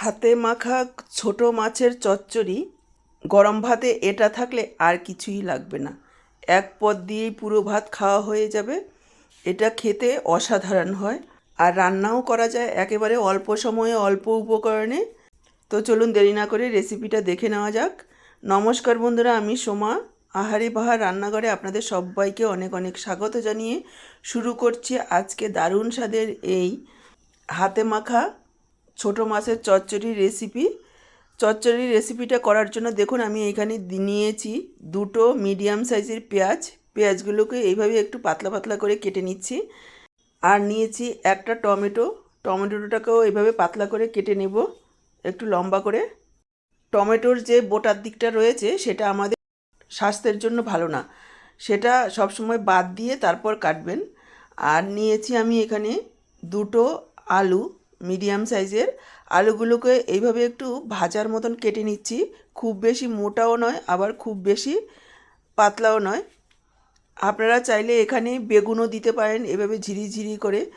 হাতে মাখা ছোট মাছের চচ্চড়ি, গরম ভাতে এটা থাকলে আর কিছুই লাগবে না। এক পদ দিয়েই পুরো ভাত খাওয়া হয়ে যাবে। এটা খেতে অসাধারণ হয়। আর রান্নাও করা যায় একেবারে অল্প সময়ে, অল্প উপকরণে। তো চলুন দেরি না করে রেসিপিটা দেখে নেওয়া যাক। নমস্কার বন্ধুরা, আমি সোমা। আহারে বাহার রান্নাঘরে আপনাদের সবাইকে অনেক অনেক স্বাগত জানিয়ে শুরু করছি আজকে দারুণ স্বাদের এই হাতে মাখা ছোট মাছের চচ্চড়ির রেসিপি চচ্চড়ির রেসিপিটা করার জন্য দেখুন, আমি এখানে নিয়েছি দুটো মিডিয়াম সাইজের পেঁয়াজ। পেঁয়াজগুলোকে এইভাবে একটু পাতলা পাতলা করে কেটে নিচ্ছি। আর নিয়েছি একটা টমেটো। টমেটোটাকেও এইভাবে পাতলা করে কেটে নেব, একটু লম্বা করে। টমেটোর যে বোটার দিকটা রয়েছে, সেটা আমাদের স্বাস্থ্যের জন্য ভালো না। সেটা সবসময় বাদ দিয়ে তারপর কাটবেন। আর নিয়েছি আমি এখানে দুটো আলু। মিডিয়াম সাইজের। আলুগুলোকে এইভাবে একটু ভাজার মতন কেটে নিচ্ছি। খুব বেশি মোটাও নয়, আবার খুব বেশি পাতলাও নয়। আপনারা চাইলে এখানে বেগুনও দিতে পারেন, এভাবে ঝিরিঝিরি করে।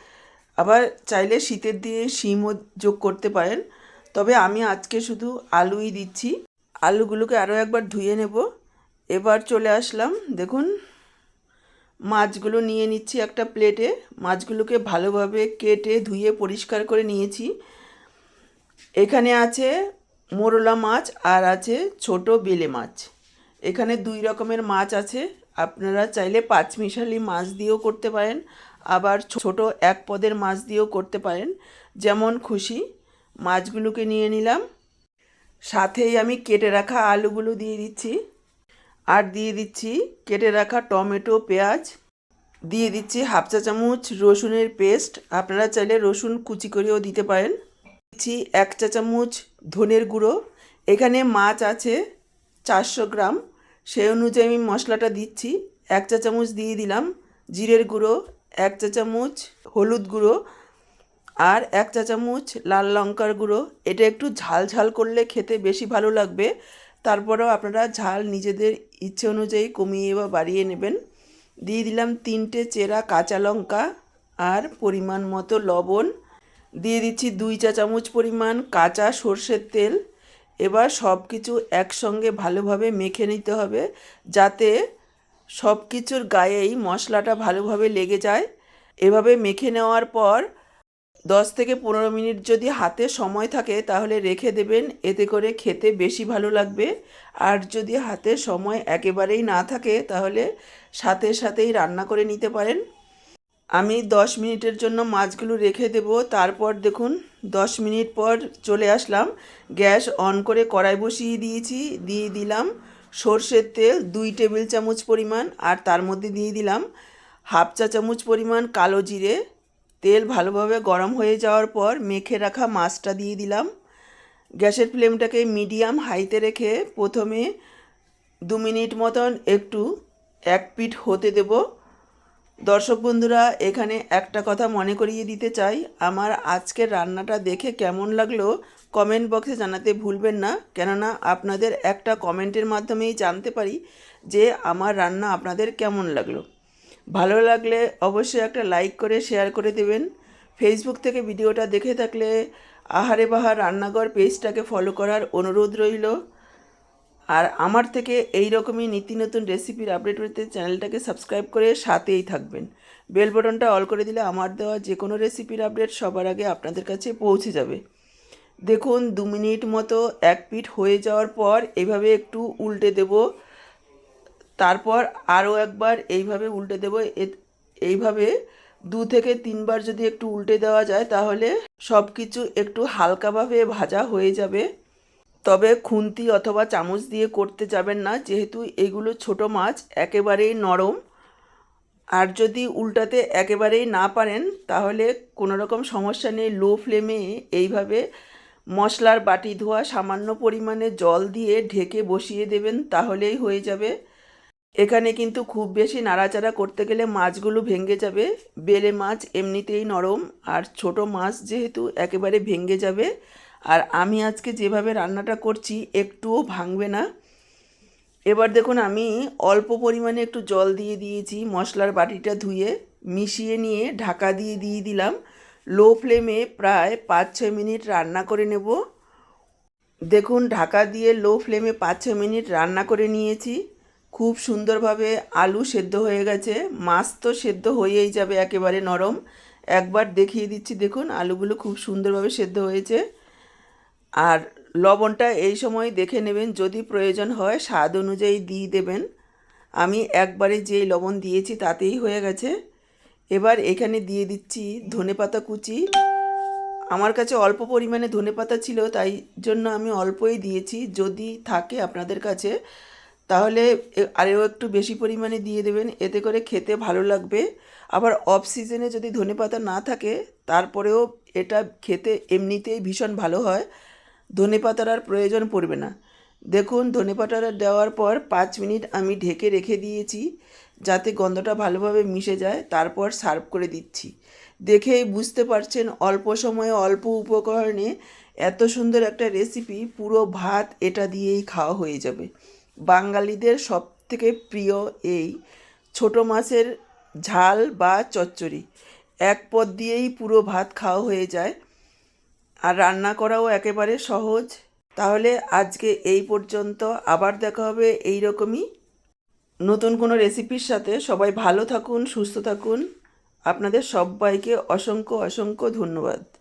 আবার চাইলে শীতের দিনে শিমও যোগ করতে পারেন। তবে আমি আজকে শুধু আলুই দিচ্ছি। আলুগুলোকে আরও একবার ধুয়ে নেব। এবার চলে আসলাম, দেখুন। মাছগুলো নিয়ে নিচ্ছি একটা প্লেটে। মাছগুলোকে ভালোভাবে কেটে ধুয়ে পরিষ্কার করে নিয়েছি। এখানে আছে মোরলা মাছ আর আছে ছোট বেলে মাছ। এখানে দুই রকমের মাছ আছে। আপনারা চাইলে পাঁচমিশালি মাছ দিয়েও করতে পারেন। আবার ছোট এক পদের মাছ দিয়েও করতে পারেন। যেমন খুশি। মাছগুলোকে নিয়ে নিলাম। সাথেই আমি কেটে রাখা আলুগুলো দিয়ে দিচ্ছি। আর দিয়ে দিচ্ছি কেটে রাখা টমেটো, পেঁয়াজ। দিয়ে দিচ্ছি হাফ চা চামচ রসুনের পেস্ট। আপনারা চাইলে রসুন কুচি করেও দিতে পারেন। দিচ্ছি এক চা চামচ ধনের গুঁড়ো। এখানে মাছ আছে চারশো গ্রাম। সেই অনুযায়ী আমি মশলাটা দিচ্ছি। এক চা চামচ দিয়ে দিলাম জিরের গুঁড়ো, এক চা চামচ হলুদ গুঁড়ো আর এক চা চামচ লাল লঙ্কার গুঁড়ো। এটা একটু ঝাল ঝাল করলে খেতে বেশি ভালো লাগবে। তারপরেও আপনারা ঝাল নিজেদের ইচ্ছে অনুযায়ী কমিয়ে বা বাড়িয়ে নেবেন। দিয়ে দিলাম তিনটে চেরা কাঁচা লঙ্কা আর পরিমাণ মতো লবণ। দিয়ে দিচ্ছি দুই চা চামচ পরিমাণ কাঁচা সর্ষের তেল। এবার সব কিছু একসঙ্গে ভালোভাবে মেখে নিতে হবে যাতে সব কিছুর গায়েই মশলাটা ভালোভাবে লেগে যায়। এভাবে মেখে নেওয়ার পর দশ থেকে পনেরো মিনিট যদি হাতে সময় থাকে, তাহলে রেখে দেবেন। এতে করে খেতে বেশি ভালো লাগবে। আর যদি হাতে সময় একেবারেই না থাকে, তাহলে সাথে সাথেই রান্না করে নিতে পারেন। আমি দশ মিনিটের জন্য মাছগুলো রেখে দেব। তারপর দেখুন, দশ মিনিট পর চলে আসলাম। গ্যাস অন করে কড়াই বসিয়ে দিয়েছি, দিয়ে দিলাম সর্ষের তেল, দুই টেবিল চামচ পরিমাণ, আর তার মধ্যে দিয়ে দিলাম হাফ চা চামচ পরিমাণ কালো জিরে তেল ভালোভাবে গরম হয়ে যাওয়ার পর মেখে রাখা মাছটা দিয়ে দিলাম। গ্যাসের ফ্লেমটাকে মিডিয়াম হাইতে রেখে প্রথমে দু মিনিট মতন একটু এক পিঠ হতে দেব। দর্শক বন্ধুরা, এখানে একটা কথা মনে করিয়ে দিতে চাই। আমার আজকের রান্নাটা দেখে কেমন লাগল কমেন্ট বক্সে জানাতে ভুলবেন না। কেননা আপনাদের একটা কমেন্টের মাধ্যমেই জানতে পারি যে আমার রান্না আপনাদের কেমন লাগল। ভালো লাগলে অবশ্যই একটা লাইক করে শেয়ার করে দেবেন। ফেসবুক থেকে ভিডিওটা দেখে থাকলে আহারে বাহার রান্নাঘর পেজটাকে ফলো করার অনুরোধ রইল। আর আমার থেকে এই রকমই নীতি নতুন রেসিপির আপডেট পেতে চ্যানেলটাকে সাবস্ক্রাইব করে সাথেই থাকবেন। বেল বটনটা অল করে দিলে আমার দেওয়া যে কোনো রেসিপির আপডেট সবার আগে আপনাদের কাছে পৌঁছে যাবে। দেখুন, দু মিনিট মতো এক পিঠ হয়ে যাওয়ার পর এভাবে একটু উল্টে দেব। তারপর আরও একবার এইভাবে উল্টে দেবো। এইভাবে দু থেকে তিনবার যদি একটু উল্টে দেওয়া যায়, তাহলে সব কিছু একটু হালকাভাবে ভাজা হয়ে যাবে। তবে খুন্তি অথবা চামচ দিয়ে করতে যাবেন না, যেহেতু এগুলো ছোট মাছ, একেবারেই নরম। আর যদি উল্টাতে একেবারেই না পারেন, তাহলে কোনো রকম সমস্যা নেই। লো ফ্লেমে এইভাবে মশলার বাটি ধোয়া সামান্য পরিমাণে জল দিয়ে ঢেকে বসিয়ে দেবেন, তাহলেই হয়ে যাবে। এখানে কিন্তু খুব বেশি নাড়াচাড়া করতে গেলে মাছগুলো ভেঙে যাবে। বেলে মাছ এমনিতেই নরম, আর ছোট মাছ যেহেতু একেবারে ভেঙে যাবে। আর আমি আজকে যেভাবে রান্নাটা করছি, একটুও ভাঙবে না। এবার দেখুন, আমি অল্প পরিমাণে একটু জল দিয়ে দিয়েছি মশলার বাটিটা ধুয়ে। মিশিয়ে নিয়ে ঢাকা দিয়ে দিয়ে দিলাম। লো ফ্লেমে প্রায় পাঁচ ছয় মিনিট রান্না করে নেব। দেখুন, ঢাকা দিয়ে লো ফ্লেমে পাঁচ ছ মিনিট রান্না করে নিয়েছি। খুব সুন্দরভাবে আলু সেদ্ধ হয়ে গেছে। মাছ তো সেদ্ধ হয়েই যাবে একেবারে নরম। একবার দেখিয়ে দিচ্ছি, দেখুন, আলুগুলো খুব সুন্দরভাবে সেদ্ধ হয়েছে। আর লবণটা এই সময় দেখে নেবেন, যদি প্রয়োজন হয়, স্বাদ অনুযায়ী দিয়ে দেবেন। আমি একবারে যেই লবণ দিয়েছি তাতেই হয়ে গেছে। এবার এখানে দিয়ে দিচ্ছি ধনেপাতা কুচি। আমার কাছে অল্প পরিমাণে ধনেপাতা ছিল, তাই জন্য আমি অল্পই দিয়েছি। যদি থাকে আপনাদের কাছে তাহলে আরও একটু বেশি পরিমাণে দিয়ে দেবেন। এতে করে খেতে ভালো লাগবে। আবার অফ সিজনে যদি ধনেপাতা না থাকে, তারপরেও এটা খেতে এমনিতেই ভীষণ ভালো হয়। ধনেপাতার আর প্রয়োজন পড়বে না। দেখুন ধনেপাতাটা দেওয়ার পর পাঁচ মিনিট আমি ঢেকে রেখে দিয়েছি, যাতে গন্ধটা ভালোভাবে মিশে যায়। তারপর সার্ভ করে দিচ্ছি। দেখেই বুঝতে পারছেন, অল্প সময়ে অল্প উপকরণে এত সুন্দর একটা রেসিপি পুরো ভাত এটা দিয়েই খাওয়া হয়ে যাবে। বাঙালিদের সব থেকে প্রিয় এই ছোট মাছের ঝাল বা চচ্চড়ি। এক পদ দিয়েই পুরো ভাত খাওয়া হয়ে যায় আর রান্না করাও একেবারে সহজ। তাহলে আজকে এই পর্যন্ত, আবার দেখা হবে এই রকমই নতুন কোনো রেসিপির সাথে। সবাই ভালো থাকুন, সুস্থ থাকুন। আপনাদের সবাইকে অসংখ্য অসংখ্য ধন্যবাদ।